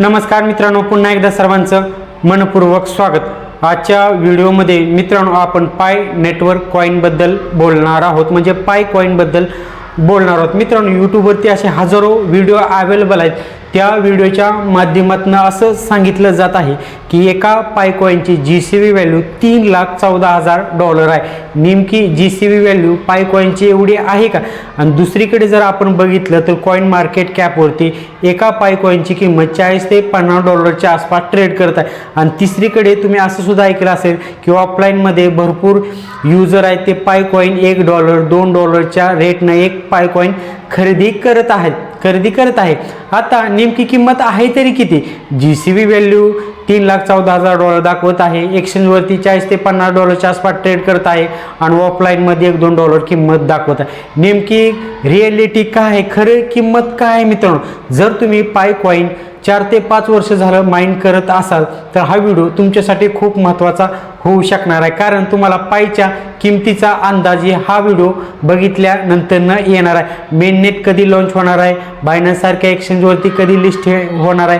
नमस्कार मित्रांनो पुन्हा एकदा सर्वांचं मनपूर्वक स्वागत. आजच्या व्हिडिओमध्ये मित्रांनो आपण पाय नेटवर्क कॉईनबद्दल बोलणार आहोत. म्हणजे पाय कॉईनबद्दल बोलणार आहोत. मित्रांनो यूट्यूबवरती असे हजारो व्हिडिओ अवेलेबल आहेत. त्या व्हिडिओच्या माध्यमातून असं सांगितलं जात आहे की एका पायकॉईनची जी सी बी व्हॅल्यू तीन लाख चौदा हजार डॉलर आहे. नेमकी जी सी बी व्हॅल्यू पायकॉईनची एवढी आहे का? आणि दुसरीकडे जर आपण बघितलं तर कॉईन मार्केट कॅपवरती एका पायकॉईनची किंमत चाळीस ते पन्नास डॉलरच्या आसपास ट्रेड करत आहे. आणि तिसरीकडे तुम्ही असं सुद्धा ऐकलं असेल की ऑफलाईनमध्ये भरपूर युजर आहेत ते पायकॉईन एक डॉलर दोन डॉलरच्या रेटनं एक पाय कॉईन खरेदी करत आहेत खरेदी करत आहे. आता नेमकी किंमत आहे तरी किती? जी सी बी व्हॅल्यू तीन लाख चौदा हजार डॉलर दाखवत आहे. एक्सचेंजवरती चाळीस ते पन्नास डॉलरच्या आसपास ट्रेड करत आहे आणि ऑफलाईनमध्ये एक दोन डॉलर किंमत दाखवत आहे. नेमकी रिॲलिटी काय आहे? खरं किंमत काय आहे मित्रांनो? जर तुम्ही पाय कॉईन चार ते पाच वर्ष झालं माइंड करत असाल तर हा व्हिडिओ तुमच्यासाठी खूप महत्त्वाचा होऊ शकणार आहे. कारण तुम्हाला पायच्या किमतीचा अंदाज हा व्हिडिओ बघितल्यानंतरनं येणार आहे. मेननेट कधी लॉन्च होणार आहे? बायनासारख्या एक्सचेंजवरती कधी लिस्ट होणार आहे?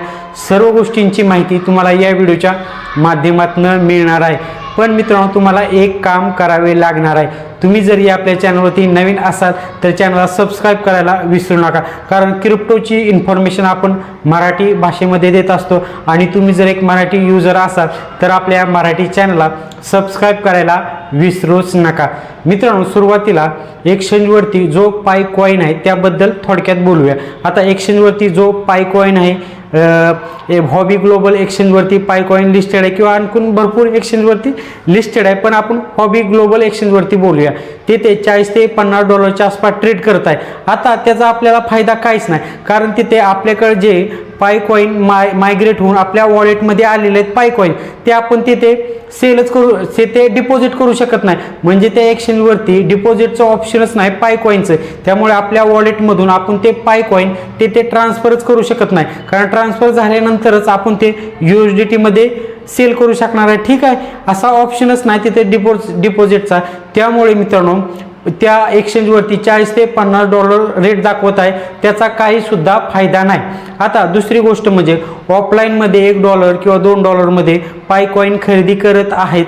सर्व गोष्टींची माहिती तुम्हाला या व्हिडिओच्या माध्यमातून मिळणार आहे. पण मित्रांनो तुम्हाला एक काम करावे लागणार आहे. तुम्ही जर या आपल्या चॅनलवरती नवीन असाल तर चॅनलला सबस्क्राईब करायला विसरू नका. कारण क्रिप्टोची इन्फॉर्मेशन आपण मराठी भाषेमध्ये देत असतो. आणि तुम्ही जर एक मराठी युजर असाल तर आपल्या मराठी चॅनलला सबस्क्राईब करायला विसरूच नका. मित्रांनो सुरुवातीला एक्सचेंजवरती जो पाय कॉईन आहे त्याबद्दल थोडक्यात बोलूया. आता एक्सचेंजवरती जो पाय कॉईन आहे हॉबी ग्लोबल एक्सचेंजवरती पाय कॉईन लिस्टेड आहे किंवा आणखून भरपूर एक्सचेंजवरती लिस्टेड आहे. पण आपण हॉबी ग्लोबल एक्सचेंजवरती बोलूया. ते ते चाळीस ते पन्नास डॉलरच्या आसपास ट्रेड करत आहे. आता त्याचा आपल्याला फायदा काहीच नाही. कारण तिथे आपल्याकडे जे पाय कॉईन माय मायग्रेट होऊन आपल्या वॉलेटमध्ये आलेले आहेत पाय कॉईन ते आपण तिथे सेलच करू से ते डिपॉझिट करू शकत नाही. म्हणजे त्या एक्सचेंजवरती डिपॉझिटचं ऑप्शनच नाही पाय कॉईनचं त्यामुळे आपल्या वॉलेटमधून आपण ते पाय कॉईन ते ते ट्रान्सफरच करू शकत नाही. कारण ट्रान्सफर झाल्यानंतरच आपण ते यू एस डी टीमध्ये सेल करू शकणार आहे. ठीक आहे? असा ऑप्शनच नाही तिथे डिपॉ डिपॉझिटचा त्यामुळे मित्रांनो त्या एक्सचेंजवरती चाळीस ते पन्नास डॉलर रेट दाखवत आहे. त्याचा काहीसुद्धा फायदा नाही. आता दुसरी गोष्ट म्हणजे ऑफलाईनमध्ये एक डॉलर किंवा दोन डॉलरमध्ये पाय कॉईन खरेदी करत आहेत.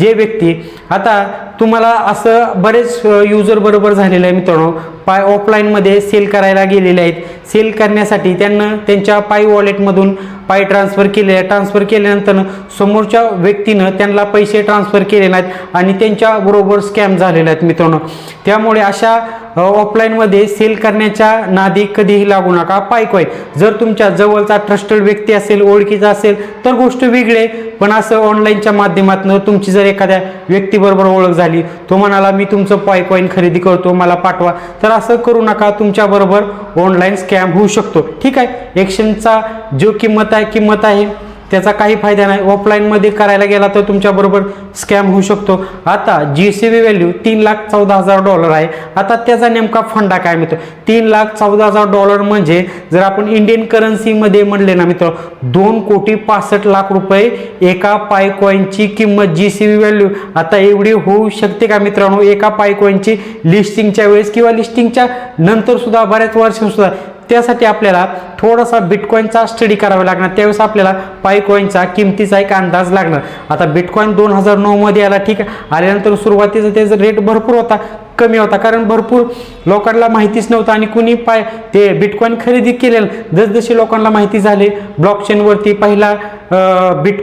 जे व्यक्ती आता तुम्हाला असं बरेच युजर बरोबर झालेलं आहे मित्रांनो. पाय ऑफलाईनमध्ये सेल करायला गेलेले आहेत. सेल करण्यासाठी त्यांना त्यांच्या पाय वॉलेटमधून पाय ट्रान्सफर केले. आहे ट्रान्सफर केल्यानंतर समोरच्या व्यक्तीनं त्यांना पैसे ट्रान्सफर केले नाहीत आणि त्यांच्याबरोबर स्कॅम झालेले आहेत मित्रांनो. त्यामुळे अशा ऑफलाईनमध्ये सेल करण्याच्या नादी कधीही लागू नका. पाय जर तुमच्या जवळचा ट्रस्टेड व्यक्ती असेल ओळखीचा असेल तर गोष्ट वेगळे पण असं ऑनलाईनच्या माध्यमातून तुमची जर एखाद्या व्यक्तीबरोबर ओळख झाली तो म्हणाला मी तुमचं पायकॉईन खरेदी करतो मला पाठवा. तर असं करू नका. तुमच्याबरोबर ऑनलाईन स्कॅम होऊ शकतो. ठीक आहे? एक्शनचा जो किंमत आहे किंमत आहे. त्याचा काही फायदा नाही. ऑफलाईनमध्ये करायला गेला तर तुमच्याबरोबर स्कॅम होऊ शकतो. आता जी सी बी व्हॅल्यू तीन लाख चौदा हजार डॉलर आहे. आता त्याचा नेमका फंडा काय मित्र? तीन लाख चौदा हजार डॉलर म्हणजे जर आपण इंडियन करन्सीमध्ये म्हणले ना मित्र दोन कोटी पासष्ट लाख रुपये एका पायकॉईनची किंमत जी सी बी व्हॅल्यू आता एवढी होऊ शकते का मित्रांनो? एका पायकॉईनची लिस्टिंगच्या वेळेस किंवा लिस्टिंगच्या नंतर सुद्धा बऱ्याच वर्षांसुद्धा त्यासाठी आपल्याला थोडासा बिटकॉईनचा स्टडी करावा लागणार. त्यावेळेस आपल्याला पायकॉईनचा किमतीचा एक अंदाज लागणार. आता बिटकॉईन दोन हजार नऊमध्ये आला ठीक आहे. आल्यानंतर सुरुवातीचा त्याचा रेट भरपूर होता कमी होता. कारण भरपूर लोकांना माहितीच नव्हतं आणि कुणी पाय ते बिटकॉईन खरेदी केलेलं जसजशी लोकांना माहिती झाली ब्लॉकचेनवरती पहिला बिट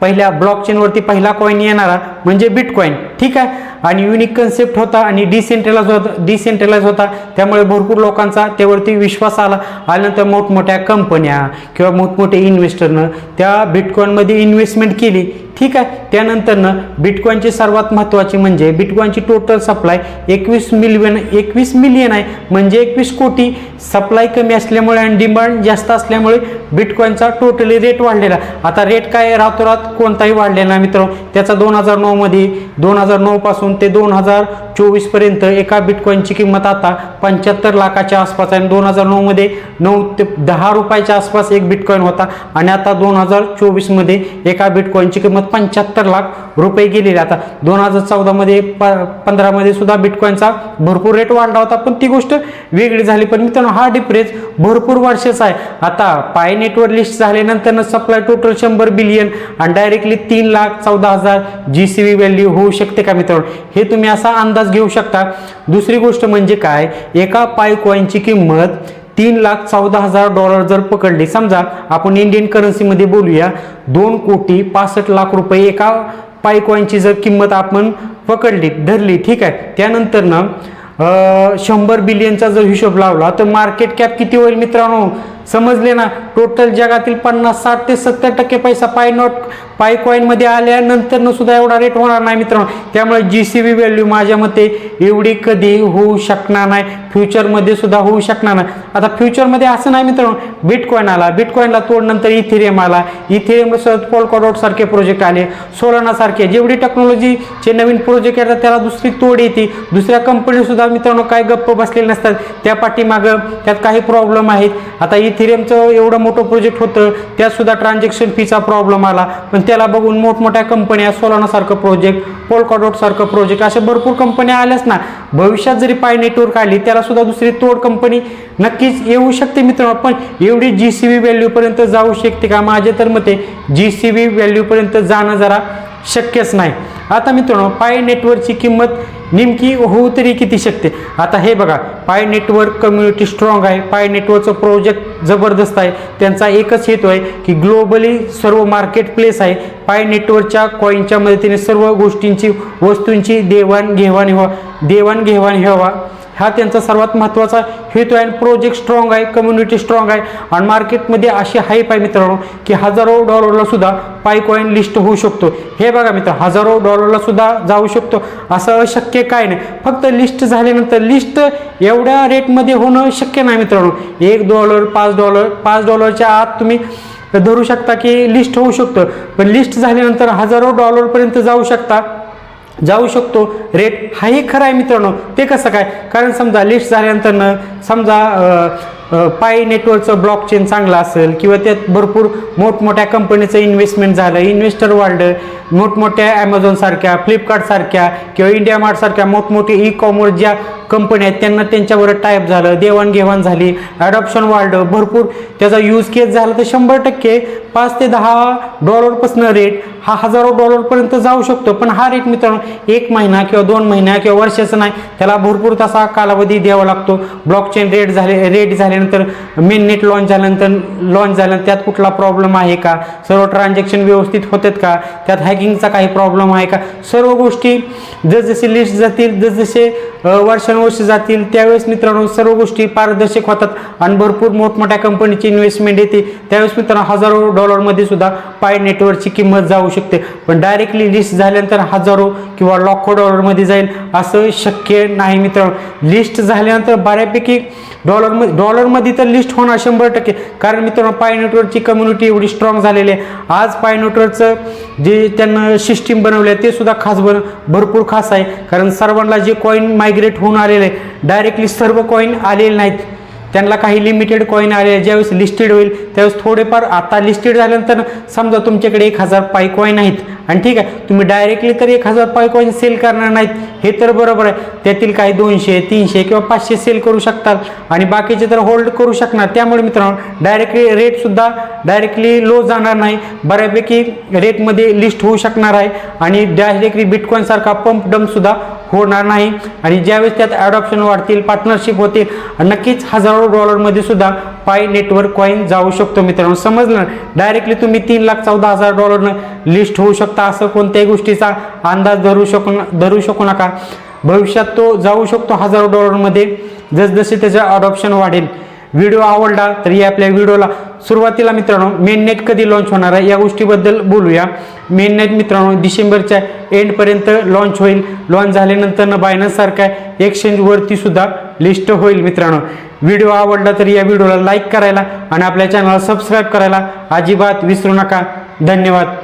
पहिल्या ब्लॉकचेनवरती पहिला कॉईन येणारा म्हणजे बिटकॉईन ठीक आहे. आणि युनिक कन्सेप्ट होता आणि डिसेंट्रलाइज होता डिसेंट्रलाइज होता. त्यामुळे भरपूर लोकांचा त्यावरती विश्वास आला. आल्यानंतर मोठमोठ्या कंपन्या किंवा मोठमोठे इन्व्हेस्टरनं त्या बिटकॉईनमध्ये इन्व्हेस्टमेंट केली. ठीक आहे. त्यानंतरनं बिटकॉईनची सर्वात महत्त्वाची म्हणजे बिटकॉईनची टोटल सप्लाय एकवीस मिलियन एकवीस मिलियन आहे. म्हणजे एकवीस कोटी. सप्लाय कमी असल्यामुळे आणि डिमांड जास्त असल्यामुळे बिटकॉईनचा टोटली रेट वाढलेला. आता रेट काय रातोरात कोणताही वाढलेला मित्र त्याचा दोन हजार नऊमध्ये दोन हजार नऊपासून ते दोन हजार चोवीसपर्यंत एका बिटकॉईनची किंमत आता पंच्याहत्तर लाखाच्या आसपास आहे. दोन हजार नऊमध्ये नऊ ते दहा रुपयाच्या आसपास एक बिटकॉईन होता. आणि आता दोन हजार चोवीसमध्ये एका बिटकॉईनची किंमत पंच्याहत्तर लाख रुपये गेलेले. आता दोन हजार चौदामध्ये प पंधरामध्ये सुद्धा बिटकॉईनचा भरपूर रेट वाढला होता पण ती गोष्ट वेगळी झाली. पण मित्रांनो हा डिफरेन्स भरपूर वर्षाचा आहे. आता पाय नेटवर लिस्ट झाल्यानंतर सप्लाय टोटल शंभर बिलियन आणि डायरेक्टली तीन लाख चौदा हजार जी सी बी व्हॅल्यू होऊ शकते का मित्रांनो? हे तुम्ही असा अंदाज घेऊ शकता. दुसरी गोष्ट म्हणजे काय? एका पाय कॉईनची किंमत तीन लाख चौदा हजार डॉलर जर पकडले. समजा आपण इंडियन करन्सीमध्ये बोलूया दोन कोटी पासष्ट लाख रुपये एका पायकॉईनची जर किंमत आपण पकडली धरली ठीक आहे. त्यानंतर ना शंभर बिलियनचा जर हिशोब लावला तर मार्केट कॅप किती होईल मित्रांनो? समजले ना? टोटल जगातील पन्नास साठ ते सत्तर टक्के पैसा पाय नोट पाय कॉईनमध्ये आल्यानंतर सुद्धा एवढा रेट होणार नाही मित्रांनो. त्यामुळे जी सी बी व्हॅल्यू माझ्या मते एवढी कधी होऊ शकणार नाही. फ्युचरमध्ये सुद्धा होऊ शकणार नाही. आता फ्युचरमध्ये असं नाही मित्रांनो. बिटकॉईन आला. बिटकॉईनला तोडनंतर इथेरियम आला. इथेरियम पोलकॉडॉट सारखे प्रोजेक्ट आले. सोलाना सारखे. जेवढी टेक्नॉलॉजीचे नवीन प्रोजेक्ट येतात त्याला दुसरी तोड येते. दुसऱ्या कंपनी सुद्धा मित्रांनो काय गप्प बसलेले नसतात. त्या पाठीमागं त्यात काही प्रॉब्लेम आहेत. आता इथेरियमचं एवढं मोठं प्रोजेक्ट होतं त्यातसुद्धा ट्रान्झॅक्शन फीचा प्रॉब्लेम आला. पण त्याला बघून मोठमोठ्या कंपन्या सोलानासारखं प्रोजेक्ट पोलकॉडोटसारखं प्रोजेक्ट अशा भरपूर कंपन्या आल्याच ना. भविष्यात जरी पाय नेटवर्क आली त्यालासुद्धा दुसरी तोड कंपनी नक्कीच येऊ शकते मित्रांनो. पण एवढी जी सी बी व्हॅल्यूपर्यंत जाऊ शकते का? माझे तर मते जी सी बी व्हॅल्यूपर्यंत जाणं जरा शक्यच नाही. आता मित्रांनो पाय नेटवर्कची किंमत नेमकी होऊ तरी किती शकते? आता हे बघा पाय नेटवर्क कम्युनिटी स्ट्रॉंग आहे. पाय नेटवर्कचं प्रोजेक्ट जबरदस्त आहे. त्यांचा एकच हेतू आहे की ग्लोबली सर्व मार्केट प्लेस आहे. पाय नेटवर्कच्या कॉईनच्या मदतीने सर्व गोष्टींची वस्तूंची देवाणघेवाण व्हा देवाणघेवाण व्हावा. हा त्यांचा सर्वात महत्त्वाचा हेतू आहे प्रोजेक्ट स्ट्रॉंग आहे कम्युनिटी स्ट्रॉंग आहे. आणि मार्केटमध्ये अशी हाईप आहे मित्रांनो की हजारो डॉलरला सुद्धा पाय कॉईन लिस्ट होऊ शकतो. हे बघा मित्र हजारो डॉलरला सुद्धा जाऊ शकतो. असं अशक्य काय नाही. फक्त लिस्ट झाल्यानंतर लिस्ट एवढ्या रेटमध्ये होणं शक्य नाही मित्रांनो. एक डॉलर पाच डॉलर पाच डॉलरच्या आत तुम्ही धरू शकता की लिस्ट होऊ शकतं. पण लिस्ट झाल्यानंतर हजारो डॉलरपर्यंत जाऊ शकता. जाऊ शकतो. रेट हाही खरं आहे मित्रांनो. ते कसं काय? कारण समजा लिस्ट झाल्यानंतर समजा पाय नेटवर्कचं ब्लॉक चेन चांगलं असेल किंवा त्यात भरपूर मोठमोठ्या कंपनीचं इन्व्हेस्टमेंट झालं इन्व्हेस्टर वाढलं मोठमोठ्या ॲमेझॉनसारख्या फ्लिपकार्टसारख्या किंवा इंडिया मार्टसारख्या मोठमोठे ई कॉमर्स ज्या कंपन्या आहेत त्यांना त्यांच्यावर टाईप झालं देवाणघेवाण झाली ॲडॉप्शन वाढलं भरपूर त्याचा यूज केस झाला तर शंभर टक्के पाच ते दहा डॉलरपासून रेट हा हजारो डॉलरपर्यंत जाऊ शकतो. पण हा रेट मित्रांनो एक महिना किंवा दोन महिना किंवा वर्षाचा नाही त्याला भरपूर तसा कालावधी द्यावा लागतो. ब्लॉकचेन रेट झाले रेट झाल्यानंतर मेन नेट लॉन्च झाल्यानंतर लॉन्च झाल्यानंतर त्यात कुठला प्रॉब्लेम आहे का? सर्व ट्रान्झॅक्शन व्यवस्थित होतात का? त्यात हॅकिंगचा काही प्रॉब्लेम आहे का? सर्व गोष्टी जसजसे लिस्ट जातील जसजसे वर्षांवर वर्ष जातील त्यावेळेस मित्रांनो सर्व गोष्टी पारदर्शक होतात आणि भरपूर मोठमोठ्या कंपनीची इन्व्हेस्टमेंट येते. त्यावेळेस मित्रांनो हजारो डॉलरमध्ये सुद्धा पाय नेटवर्कची किंमत जाऊ शकते. पण डायरेक्टली लिस्ट झाल्यानंतर हजारो किंवा लाखो डॉलरमध्ये जाईल असं शक्य नाही मित्रांनो. लिस्ट झाल्यानंतर बऱ्यापैकी डॉलरमध्ये डॉलरमध्ये तर लिस्ट होणार शंभर टक्के. कारण मित्रांनो पाय नेटवर्कची कम्युनिटी एवढी स्ट्रॉंग झालेली आहे. आज पाय नेटवर्कचं जे त्यांना सिस्टीम बनवलं आहे ते सुद्धा खास बन भरपूर खास आहे. कारण सर्वांना जे कॉईन मायग्रेट होऊन आलेले. डायरेक्टली सर्व कॉईन आलेले नाहीत. त्यांना काही लिमिटेड कॉईन आले. ज्यावेळेस लिस्टेड होईल त्यावेळेस थोडेफार आता लिस्टेड झाल्यानंतर समजा तुमच्याकडे एक हजार पाय कॉईन आहेत. आणि ठीक आहे तुम्ही डायरेक्टली तर एक हजार पाय कॉईन सेल करणार नाहीत. हे तर बरोबर आहे. त्यातील काही दोनशे तीनशे किंवा पाचशे सेल करू शकतात. आणि बाकीचे तर होल्ड करू शकणार. त्यामुळे मित्रांनो डायरेक्टली रेटसुद्धा डायरेक्टली लो जाणार नाही. बऱ्यापैकी रेटमध्ये लिस्ट होऊ शकणार आहे. आणि डायरेक्टली बिटकॉईनसारखा पंप डंपसुद्धा होणार नाही. आणि ज्यावेळेस त्यात ॲडॉप्शन वाढतील पार्टनरशिप होतील नक्कीच हजारो डॉलरमध्ये सुद्धा पाय नेटवर्क कॉईन जाऊ शकतो मित्रांनो. समजलं डायरेक्टली तुम्ही तीन लाख चौदा हजार डॉलरनं लिस्ट होऊ शकता असं कोणत्याही गोष्टीचा अंदाज धरू शकू धरू शकू नका. भविष्यात तो जाऊ शकतो हजारो डॉलरमध्ये जसजसे त्याचं अडॉप्शन वाढेल. व्हिडिओ आवडला तर या आपल्या व्हिडिओला सुरुवातीला मित्रांनो मेननेट कधी लॉन्च होणार आहे या गोष्टीबद्दल बोलूया. मेननेट मित्रांनो डिसेंबरच्या एंडपर्यंत लॉन्च होईल. लॉन्च झाल्यानंतर बायनससारख्या एक्सचेंजवरती सुद्धा लिस्ट होईल मित्रांनो. व्हिडिओ आवडला तर या व्हिडिओला लाईक करायला आणि आपल्या चॅनलला सबस्क्राईब करायला अजिबात विसरू नका. धन्यवाद.